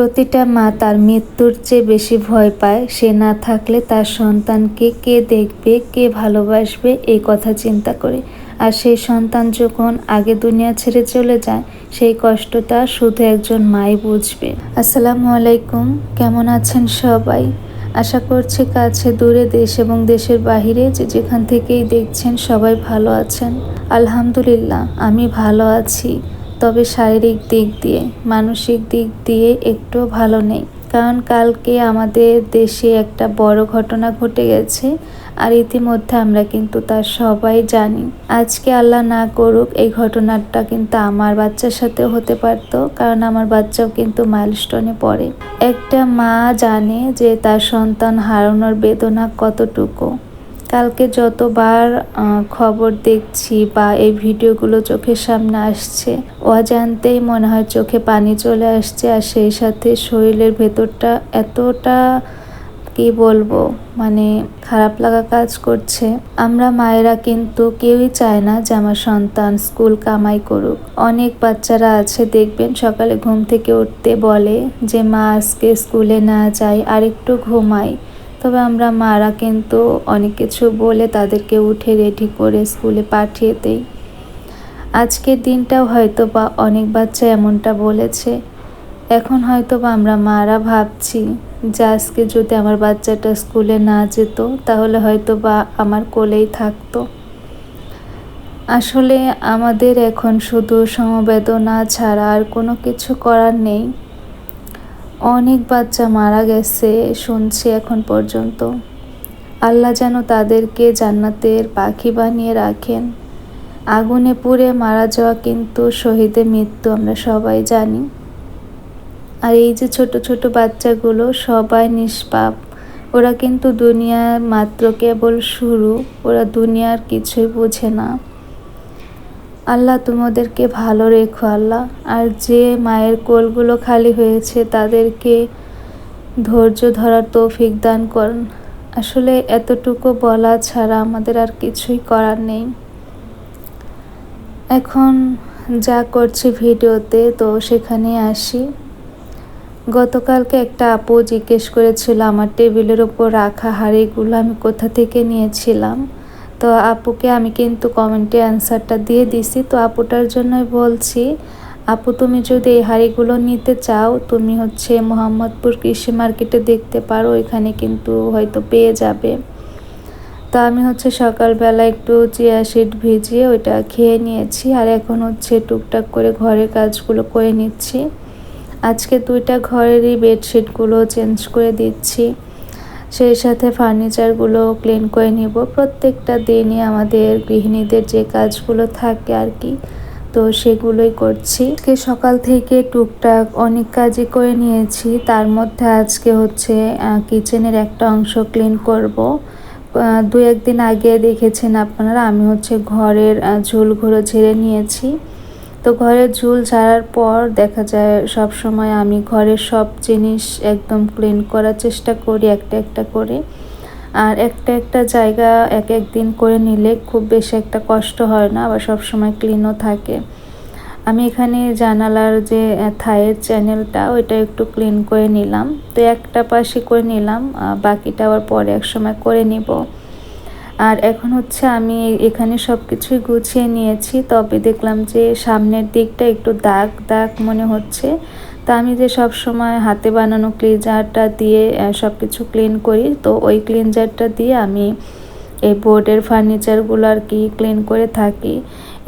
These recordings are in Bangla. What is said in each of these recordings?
প্রতিটা মা তার মৃত্যুর চেয়ে বেশি ভয় পায়। সে না থাকলে তার সন্তানকে কে দেখবে, কে ভালোবাসবে এই কথা চিন্তা করে। আর সেই সন্তান যখন আগে দুনিয়া ছেড়ে চলে যায়, সেই কষ্টটা শুধু একজন মাই বুঝবে। আসসালামু আলাইকুম, কেমন আছেন সবাই? আশা করছি কাছে, দূরে দেশ এবং দেশের বাহিরে যে যেখান থেকেই দেখছেন সবাই ভালো আছেন। আলহামদুলিল্লাহ, আমি ভালো আছি। তবে শারীরিক দিক দিয়ে, মানসিক দিক দিয়ে একটু ভালো নেই। কারণ কালকে আমাদের দেশে একটা বড় ঘটনা ঘটে গেছে আর ইতিমধ্যে আমরা কিন্তু তার সবাই জানি। আজকে আল্লাহ না করুক, এই ঘটনাটা কিন্তু আমার বাচ্চার সাথে হতে পারত, কারণ আমার বাচ্চাও কিন্তু মাইলস্টোনে পড়ে। একটা মা জানে যে তার সন্তান হারানোর বেদনা কতটুকু। কালকে যতবার খবর দেখছি বা এই ভিডিওগুলো চোখের সামনে আসছে, অজান্তেই মনে হয় চোখে পানি চলে আসছে আর সেই সাথে শরীরের ভেতরটা এতটা, কি বলব মানে খারাপ লাগা কাজ করছে। আমরা মায়েরা কিন্তু কেউই চায় না যে আমার সন্তান স্কুল কামাই করুক। অনেক বাচ্চারা আছে, দেখবেন সকালে ঘুম থেকে উঠতে বলে যে, মা, আজকে স্কুলে না যাই আর একটু ঘুমাই। তবে আমরা মারা কিন্তু অনেক কিছু বলে তাদেরকে উঠে রেডি করে স্কুলে পাঠিয়ে দেই। আজকের দিনটাও হয়তো বা অনেক বাচ্চা এমনটা বলেছে। এখন হয়তো বা আমরা মারা ভাবছি যে আজকে যদি আমার বাচ্চাটা স্কুলে না যেত, তাহলে হয়তো বা আমার কোলেই থাকতো। আসলে আমাদের এখন শুধু সমবেদনা ছাড়া আর কোনো কিছু করার নেই। অনেক বাচ্চা মারা গেছে শুনছি এখন পর্যন্ত। আল্লাহ যেন তাদেরকে জান্নাতের পাখি বানিয়ে রাখেন। আগুনে পুড়ে মারা যাওয়া কিন্তু শহীদের মৃত্যু আমরা সবাই জানি। আর এই যে ছোট ছোট বাচ্চাগুলো সবাই নিষ্পাপ, ওরা কিন্তু দুনিয়ার মাত্র কেবল শুরু, ওরা দুনিয়ার কিছুই বোঝে না। আল্লাহ তোমাদেরকে ভালো রেখো, আল্লাহ। আর যে মায়ের কোলগুলো খালি হয়েছে, তাদেরকে ধৈর্য ধরার তৌফিক দান করুন। আসলে এতটুকু বলা ছাড়া আমাদের আর কিছুই করার নেই। এখন যা করছি ভিডিওতে, তো সেখানে আসি। গতকালকে একটা আপু জিজ্ঞেস করেছিল, আমার টেবিলের ওপর রাখা হাড়িগুলো আমি কোথা থেকে নিয়েছিলাম? তো আপুকে আমি কিন্তু কমেন্টে অ্যান্সারটা দিয়ে দিছি। তো আপুটার জন্যই বলছি, আপু তুমি যদি এই হাঁড়িগুলো নিতে চাও, তুমি হচ্ছে মোহাম্মদপুর কৃষি মার্কেটে দেখতে পারো এখানে কিন্তু হয়তো পেয়ে যাবে। তো আমি হচ্ছে সকালবেলা একটু চিয়া শিট ভিজিয়ে ওইটা খেয়ে নিয়েছি, আর এখন হচ্ছে টুকটাক করে ঘরের কাজগুলো করে নিচ্ছি। আজকে দুইটা ঘরেরই বেডশিটগুলো চেঞ্জ করে দিচ্ছি। সেই সাথে ফার্নিচারগুলো ক্লিন করে নিব। প্রত্যেকটা দিনই আমাদের গৃহিণীদের যে কাজগুলো থাকে আর কি, তো সেগুলোই করছি। আজকে সকাল থেকে টুকটাক অনেক কাজই করে নিয়েছি। তার মধ্যে আজকে হচ্ছে কিচেনের একটা অংশ ক্লিন করব। দু একদিন আগে দেখেছেন আপনারা, আমি হচ্ছে ঘরের ঝুলগুলো ঝেড়ে নিয়েছি। তো ঘরের ঝুল ছাড়ার পর দেখা যায় সব সময় আমি ঘরের সব জিনিস একদম ক্লিন করার চেষ্টা করি একটা একটা করে। আর একটা একটা জায়গা এক এক দিন করে নিলে খুব বেশি একটা কষ্ট হয় না, আবার সব সময় ক্লিনও থাকে। আমি এখানে জানালার যে থায়ের চ্যানেলটা ওইটা একটু ক্লিন করে নিলাম। তো একটা পাশে করে নিলাম বাকিটা আবার পরে এক সময় করে নিব। আর এখন হচ্ছে আমি এখানে সব কিছুই গুছিয়ে নিয়েছি। তবে দেখলাম যে সামনের দিকটা একটু দাগ দাগ মনে হচ্ছে। তা আমি যে সব সময় হাতে বানানো ক্লিনজারটা দিয়ে সব কিছু ক্লিন করি, তো ওই ক্লিনজারটা দিয়ে আমি এই বোর্ডের ফার্নিচারগুলো আর কি ক্লিন করে থাকি।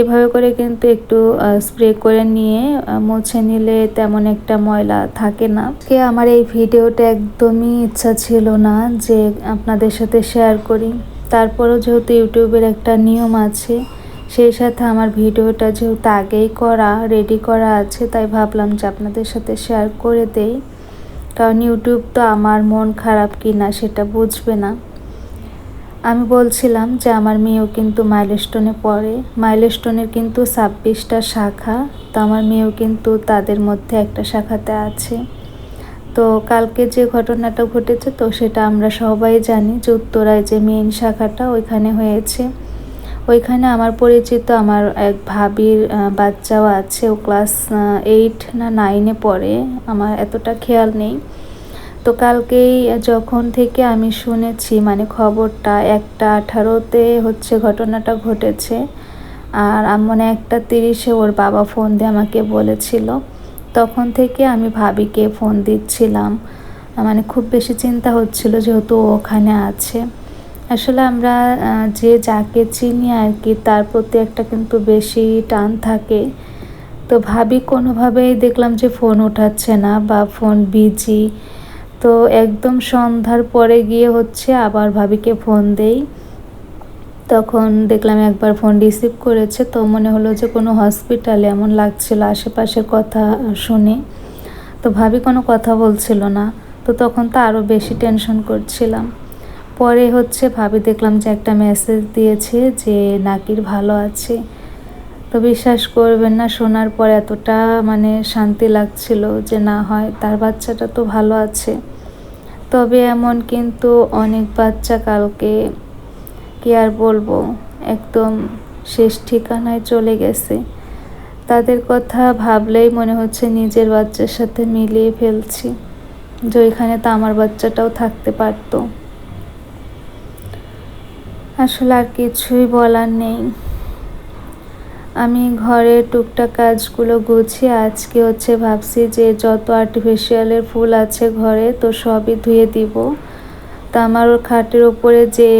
এভাবে করে কিন্তু একটু স্প্রে করে নিয়ে মুছে নিলে তেমন একটা ময়লা থাকে না। কে আমার এই ভিডিওটা একদমই ইচ্ছা ছিল না যে আপনাদের সাথে শেয়ার করি। তারপরও যেহেতু ইউটিউবের একটা নিয়ম আছে, সেই সাথে আমার ভিডিওটা যেহেতু আগেই করা রেডি করা আছে, তাই ভাবলাম যে আপনাদের সাথে শেয়ার করে দেই। কারণ ইউটিউব তো আমার মন খারাপ কি না সেটা বুঝবে না। আমি বলছিলাম যে আমার মেয়েও কিন্তু মাইলস্টোনে পড়ে। মাইলস্টোনের কিন্তু ছাব্বিশটা শাখা, তো আমার মেয়েও কিন্তু তাদের মধ্যে একটা শাখাতে আছে। তো কালকে যে ঘটনাটা ঘটেছে, তো সেটা আমরা সবাই জানি যে উত্তরায় যে মেইন শাখাটা ওইখানে হয়েছে। ওইখানে আমার পরিচিত আমার এক ভাবির বাচ্চাও আছে, ও ক্লাস এইট না নাইনে পড়ে, আমার এতটা খেয়াল নেই। তো কালকেই যখন থেকে আমি শুনেছি মানে খবরটা, একটা আঠারোতে হচ্ছে ঘটনাটা ঘটেছে, আর মানে একটা তিরিশে ওর বাবা ফোন দিয়ে আমাকে বলেছিল। তখন থেকে আমি ভাবিকে ফোন দিচ্ছিলাম। মানে খুব বেশি চিন্তা হচ্ছিল যেহেতু ওখানে আছে। আসলে আমরা যে যাকে চিনি আর কি, তার প্রতি একটা কিন্তু বেশি টান থাকে। তো ভাবি কোনোভাবেই দেখলাম যে ফোন ওঠাচ্ছে না বা ফোন বিজি তো একদম সন্ধ্যার পরে গিয়ে হচ্ছে আবার ভাবিকে ফোন দেই। তখন দেখলাম একবার ফোন রিসিভ করেছে, তো মনে হলো যে কোনো হসপিটালে এমন লাগছিল আশেপাশের কথা শুনে। তো ভাবি কোনো কথা বলছিল না, তো তখন তো আরও বেশি টেনশন করছিলাম। পরে হচ্ছে ভাবি দেখলাম যে একটা মেসেজ দিয়েছে যে নাকির ভালো আছে। তো বিশ্বাস করবেন না, শোনার পর এতটা মানে শান্তি লাগছিল যে না হয়, তার বাচ্চাটা তো ভালো আছে। তবে এমন কিন্তু অনেক বাচ্চা কালকে কি আর বলব? একদম শেষ ঠিকানায় চলে গেছে। তাদের কথা ভাবলেই মনে হচ্ছে নিজের বাচ্চার সাথে মিলিয়ে ফেলছি, যে ওইখানে তো আমার বাচ্চাটাও থাকতে পারতো। আসলে আর কিছুই বলার নেই। আমি ঘরে টুকটাক কাজগুলো গুছিয়ে আজকে হচ্ছে ভাবছি যে যত আর্টিফিশিয়ালের ফুল আছে ঘরে তো সবই ধুয়ে দিব। তা আমার খাটের ওপরে যে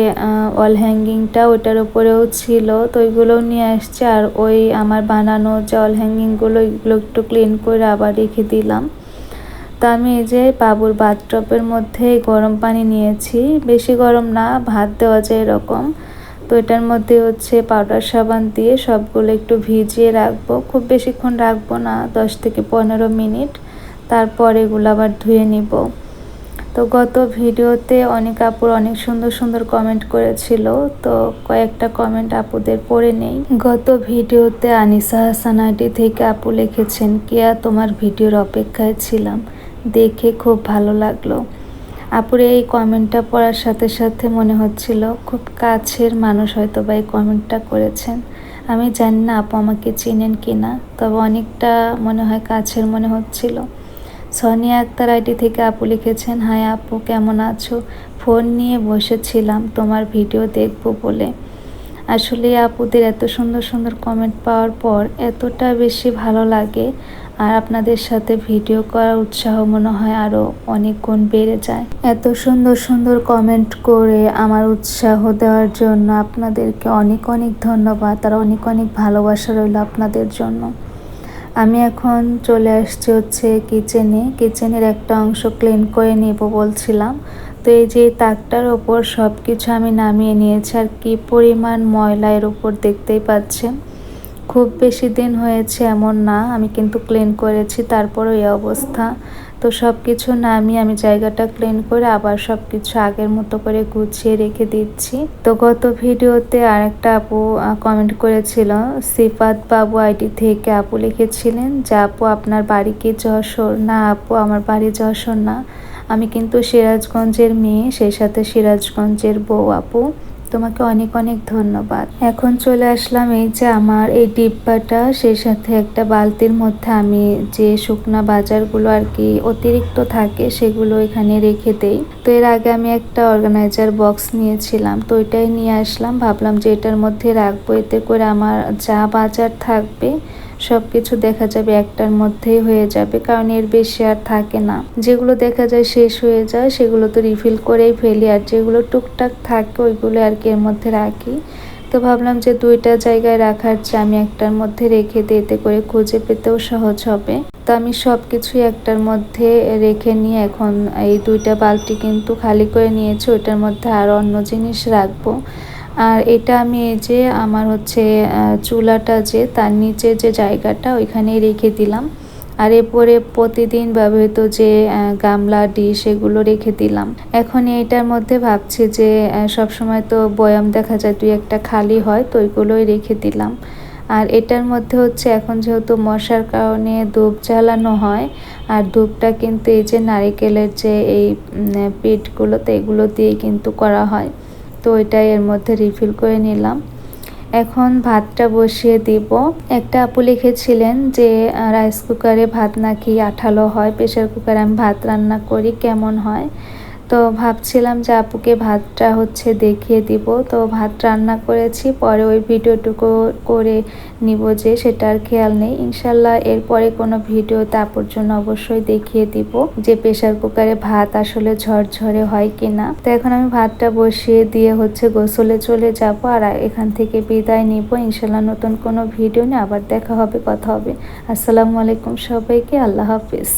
ওয়াল হ্যাঙ্গিংটা ওইটার ওপরেও ছিল, তো ওইগুলোও নিয়ে আসছে। আর ওই আমার বানানো যে ওয়াল হ্যাঙ্গিংগুলো ওইগুলো একটু ক্লিন করে আবার রেখে দিলাম। তা আমি এই যে বাবুর বাথটপের মধ্যে গরম পানি নিয়েছি। বেশি গরম না, ভাত দেওয়া যায় এরকম। তো এটার মধ্যে হচ্ছে পাউডার সাবান দিয়ে সবগুলো একটু ভিজিয়ে রাখব। খুব বেশিক্ষণ রাখব না, দশ থেকে পনেরো মিনিট। তারপর এগুলো আবার ধুয়ে নিব। তো গত ভিডিওতে অনেক আপুর অনেক সুন্দর সুন্দর কমেন্ট করেছিল, তো কয়েকটা কমেন্ট আপুদের পড়ে নেই। গত ভিডিওতে আনিসা হাসান আইডি থেকে আপু লিখেছেন, কেয়া, তোমার ভিডিওর অপেক্ষায় ছিলাম। দেখে খুব ভালো লাগল। আপুর এই কমেন্টটা পড়ার সাথে সাথে মনে হচ্ছিল, খুব কাছের মানুষ হয়তো বা এই কমেন্টটা করেছেন। আমি জানি না আপু আমাকে চেনেন কি না তবে অনেকটা মনে হয় কাছের মনে হচ্ছিল। সোনিয়া আক্তার আইডি থেকে আপু লিখেছেন, হাই আপু, কেমন আছো? ফোন নিয়ে বসেছিলাম, তোমার ভিডিও দেখব বলে। আসলে আপুদের এত সুন্দর সুন্দর কমেন্ট পাওয়ার পর এতটা বেশি ভালো লাগে আর আপনাদের সাথে ভিডিও করার উৎসাহ মনে হয় আরও অনেক গুণ বেড়ে যায়। এত সুন্দর সুন্দর কমেন্ট করে আমার উৎসাহ দেওয়ার জন্য আপনাদেরকে অনেক অনেক ধন্যবাদ আর অনেক অনেক ভালোবাসা রইল আপনাদের জন্য। আমি এখন চলে আসছি হচ্ছে কিচেনে কিচেনের একটা অংশ ক্লিন করে নেব বলছিলাম। তো এই যে তাকটার ওপর সব কিছু আমি নামিয়ে নিয়েছি। আর কি পরিমাণ ময়লা এর উপর দেখতেই পাচ্ছেন। খুব বেশি দিন হয়েছে এমন না, আমি কিন্তু ক্লিন করেছি, তারপরও এই অবস্থা। তো সব কিছু নামিয়ে আমি জায়গাটা ক্লিন করে আবার সব কিছু আগের মতো করে গুছিয়ে রেখে দিচ্ছি। তো গত ভিডিওতে আরেকটা আপু কমেন্ট করেছিল, সিফাত বাবু আইডি থেকে আপু লিখেছিলেন যে, আপু, আপনার বাড়ি কি যশোর? না, আপু, আমার বাড়ি যশোর না। আমি কিন্তু সিরাজগঞ্জের মেয়ে, সেই সাথে সিরাজগঞ্জের বউ আপু। তোমাকে অনেক অনেক ধন্যবাদ। এখন চলে আসলাম এই যে আমার এই ডিব্বাটা, সেই সাথে একটা বালতির মধ্যে আমি যে শুকনা বাজারগুলো আর কি অতিরিক্ত থাকে সেগুলো এখানে রেখে দেই। তো এর আগে আমি একটা অর্গানাইজার বক্স নিয়েছিলাম, তো ওইটাই নিয়ে আসলাম। ভাবলাম যে এটার মধ্যে রাখব, এতে করে আমার যা বাজার থাকবে সব কিছু দেখা যাবে একটার মধ্যেই হয়ে যাবে, কারণ এর বেশি আর থাকে না। যেগুলো দেখা যায় শেষ হয়ে যায়, সেগুলো তো রিফিল করেই ফেলি, আর যেগুলো টুকটাক থাকে, ওইগুলো আর কি এর মধ্যে রাখি। তো ভাবলাম যে দুইটা জায়গায় রাখার চেয়ে আমি একটার মধ্যে রেখে দিই এতে করে খুঁজে পেতেও সহজ হবে। তো আমি সব কিছুই একটার মধ্যে রেখে নিয়ে এখন এই দুইটা বালতি কিন্তু খালি করে নিয়েছি, ওইটার মধ্যে আর অন্য জিনিস রাখব। আর এটা আমি এই যে আমার হচ্ছে চুলাটা যে, তার নিচে যে জায়গাটা ওইখানে রেখে দিলাম। আর এরপরে প্রতিদিন ব্যবহৃত যে গামলা, ডিশ, এগুলো রেখে দিলাম। এখন এইটার মধ্যে ভাবছি যে সব সময় তো বয়াম দেখা যায়, দুই একটা খালি হয়, তো ওইগুলোই রেখে দিলাম। আর এটার মধ্যে হচ্ছে, এখন যেহেতু মশার কারণে ধূপ জ্বালানো হয়, আর ধূপটা কিন্তু এই যে নারিকেলের যে, এই পিঠগুলোতে এগুলো দিয়ে কিন্তু করা হয়। তো ওইটাই এর মধ্যে রিফিল করে নিলাম। এখন ভাতটা বসিয়ে দিব। একটা আপু লিখেছিলেন যে রাইস কুকারে ভাত নাকি আঠালো হয় প্রেশার কুকারে আমি ভাত রান্না করি, কেমন হয়? তো ভাবছিলাম যে আপুকে ভাতটা হচ্ছে দেখিয়ে দিব। তো ভাত রান্না করেছি, পরে ওই ভিডিওটুকু করে নিব যে সেটা আর খেয়াল নেই। ইনশাল্লাহ এরপরে কোনো ভিডিওতে আপুর জন্য অবশ্যই দেখিয়ে দিব যে প্রেশার কুকারে ভাত আসলে ঝরঝরে হয় কিনা। তো এখন আমি ভাতটা বসিয়ে দিয়ে হচ্ছে গোসলে চলে যাব আর এখান থেকে বিদায় নিব। ইনশাল্লাহ নতুন কোনো ভিডিও নিয়ে আবার দেখা হবে, কথা হবে। আসসালামু আলাইকুম সবাইকে, আল্লাহ হাফিজ।